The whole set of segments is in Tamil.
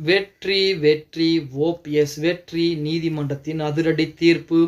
வெற்றி வெற்றி ஓபிஎஸ் வெற்றி நீதிமன்றத்தின் அதிரடி தீர்ப்பு.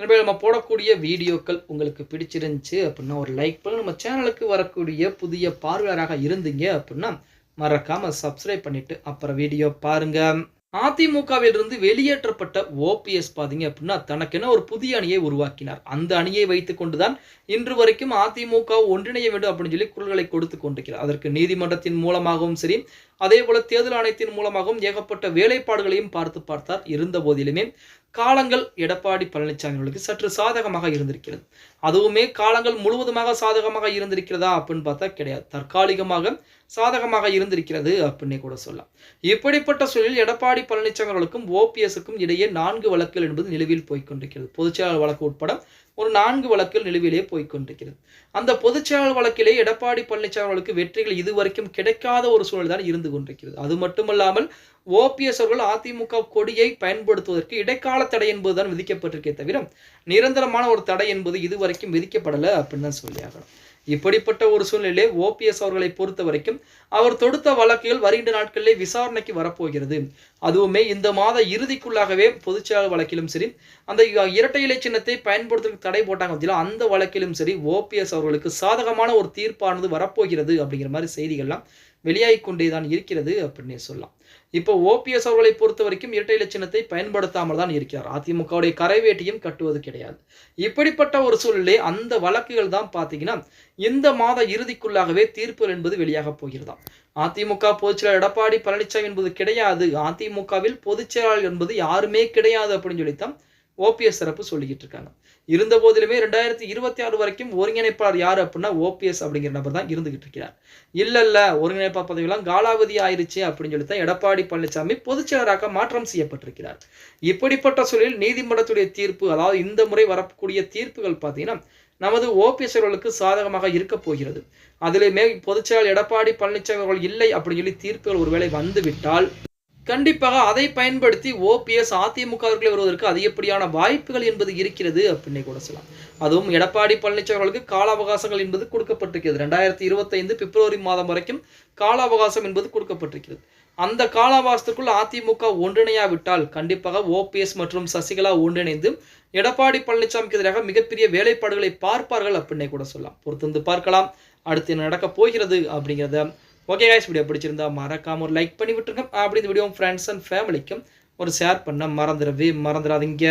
நம்ம போடக்கூடிய வீடியோக்கள் உங்களுக்கு பிடிச்சிருந்துச்சு அப்படின்னா ஒரு லைக் பண்ணி நம்ம சேனலுக்கு வரக்கூடிய புதிய பார்வையாளராக இருந்தீங்க அப்படின்னா மறக்காமல் சப்ஸ்கிரைப் பண்ணிவிட்டு அப்புறம் வீடியோ பாருங்கள் அதிமுகவில் இருந்து வெளியேற்றப்பட்ட ஓபிஎஸ் பாத்தீங்க அப்படின்னா தனக்கென ஒரு புதிய அணியை உருவாக்கினார். அந்த அணியை வைத்துக் கொண்டுதான் இன்று வரைக்கும் அதிமுக ஒன்றிணைய வேண்டும் அப்படின்னு சொல்லி குரல்களை கொடுத்து கொண்டிருக்கிறார். அதற்கு நீதிமன்றத்தின் மூலமாகவும் சரி அதே போல தேர்தல் ஆணையத்தின் மூலமாகவும் ஏகப்பட்ட வேலைப்பாடுகளையும் பார்த்து பார்த்தார். இருந்த போதிலுமே காலங்கள் எடப்பாடி பழனிசாமி அவர்களுக்கு சற்று சாதகமாக இருந்திருக்கிறது. அதுவுமே காலங்கள் முழுவதுமாக சாதகமாக இருந்திருக்கிறதா அப்படின்னு பார்த்தா கிடையாது. தற்காலிகமாக சாதகமாக இருந்திருக்கிறது அப்படின்னே கூட சொல்லலாம். இப்படிப்பட்ட சூழலில் எடப்பாடி பழனிசாமி அவர்களுக்கும் ஓபிஎஸ்க்கும் இடையே நான்கு வழக்குகள் என்பது நிலுவையில் போய்கொண்டிருக்கிறது பொதுச்செயலாளர் வழக்கு உட்பட ஒரு நான்கு வழக்குகள் நிலுவிலே போய்க்கொண்டிருக்கிறது அந்த பொதுச்செயலாளர் வழக்கிலே எடப்பாடி பழனிசாமி அவர்களுக்கு வெற்றிகள் இதுவரைக்கும் கிடைக்காத ஒரு சூழல் தான் இருந்து கொண்டிருக்கிறது. அது மட்டுமல்லாமல் ஓபிஎஸ் அவர்கள் அதிமுக கொடியை பயன்படுத்துவதற்கு இடைக்கால தடை என்பதுதான் விதிக்கப்பட்டிருக்கே தவிர நிரந்தரமான ஒரு தடை என்பது இதுவரைக்கும் விதிக்கப்படலை அப்படின்னு தான் சொல்லியாகணும். இப்படிப்பட்ட ஒரு சூழ்நிலையிலே ஓபிஎஸ் அவர்களை பொறுத்த வரைக்கும் அவர் தொடுத்த வழக்குகள் வருகின்ற நாட்களிலே விசாரணைக்கு வரப்போகிறது. அதுவுமே இந்த மாத இறுதிக்குள்ளாகவே பொதுச்செயலாளர் வழக்கிலும் சரி அந்த இரட்டை இலை சின்னத்தை பயன்படுத்துறதுக்கு தடை போட்டாங்க பார்த்தீங்கன்னா அந்த வழக்கிலும் சரி ஓபிஎஸ் அவர்களுக்கு சாதகமான ஒரு தீர்ப்பானது வரப்போகிறது அப்படிங்கிற மாதிரி செய்திகள்லாம் வெளியாகி கொண்டே தான் இருக்கிறது அப்படின்னே சொல்லலாம். இப்போ ஓபிஎஸ் அவர்களை பொறுத்த வரைக்கும் இரட்டை இலட்சணத்தை சின்னத்தை பயன்படுத்தாமல் தான் இருக்கிறார். அதிமுகவுடைய கரைவேட்டியும் கட்டுவது கிடையாது. இப்படிப்பட்ட ஒரு சூழ்நிலை அந்த வழக்குகள் தான் பார்த்தீங்கன்னா இந்த மாத இறுதிக்குள்ளாகவே தீர்ப்பு என்பது வெளியாக போகிறதாம். அதிமுக பொதுச்செயலாளர் எடப்பாடி பழனிசாமி என்பது கிடையாது. அதிமுகவில் பொதுச்செயலாளர் என்பது யாருமே கிடையாது அப்படின்னு சொல்லித்தான் ஓபிஎஸ் தரப்பு சொல்லிக்கிட்டு இருக்காங்க. இருந்த போதிலுமே ரெண்டாயிரத்தி இருபத்தி ஆறு வரைக்கும் ஒருங்கிணைப்பாளர் யார் அப்படின்னா ஓபிஎஸ் அப்படிங்கிற நபர் தான் இருந்துகிட்டு இருக்கிறார். இல்ல இல்ல ஒருங்கிணைப்பாளர் பதவியெல்லாம் காலாவதி ஆயிருச்சு அப்படின்னு சொல்லி தான் எடப்பாடி பழனிசாமி பொதுச்செயலராக மாற்றம் செய்யப்பட்டிருக்கிறார். இப்படிப்பட்ட சூழலில் நீதிமன்றத்துடைய தீர்ப்பு அதாவது இந்த முறை வரக்கூடிய தீர்ப்புகள் பார்த்தீங்கன்னா நமது ஓபிஎஸ் அவர்களுக்கு சாதகமாக இருக்க போகிறது. அதிலுமே பொதுச்செயலாளர் எடப்பாடி பழனிசாமி அவர்கள் இல்லை அப்படின்னு சொல்லி தீர்ப்புகள் ஒருவேளை வந்துவிட்டால் கண்டிப்பாக அதை பயன்படுத்தி ஓபிஎஸ் அதிமுகவிற்குள்ளே வருவதற்கு அதிகப்படியான வாய்ப்புகள் என்பது இருக்கிறது அப்படின்னே கூட சொல்லலாம். அதுவும் எடப்பாடி பழனிசாமி அவர்களுக்கு கால அவகாசங்கள் என்பது கொடுக்கப்பட்டிருக்கிறது. ரெண்டாயிரத்தி இருபத்தைந்து பிப்ரவரி மாதம் வரைக்கும் கால அவகாசம் என்பது கொடுக்கப்பட்டிருக்கிறது. அந்த கால அவகாசத்திற்குள் அதிமுக ஒன்றிணையாவிட்டால் கண்டிப்பாக ஓபிஎஸ் மற்றும் சசிகலா ஒன்றிணைந்து எடப்பாடி பழனிசாமிக்கு எதிராக மிகப்பெரிய வேலைப்பாடுகளை பார்ப்பார்கள் அப்படின்னே கூட சொல்லலாம். பொறுத்திருந்து பார்க்கலாம். அடுத்து நடக்கப் போகிறது அப்படிங்கிறத ஓகே கைஸ் வீடியோ பிடிச்சிருந்தா மறக்காம ஒரு லைக் பண்ணி விட்டுருங்க. அப்படி இந்த வீடியோ ஃப்ரெண்ட்ஸ் அண்ட் ஃபேமிலிக்கும் ஒரு ஷேர் பண்ண மறந்துடவே மறந்துடாதீங்க.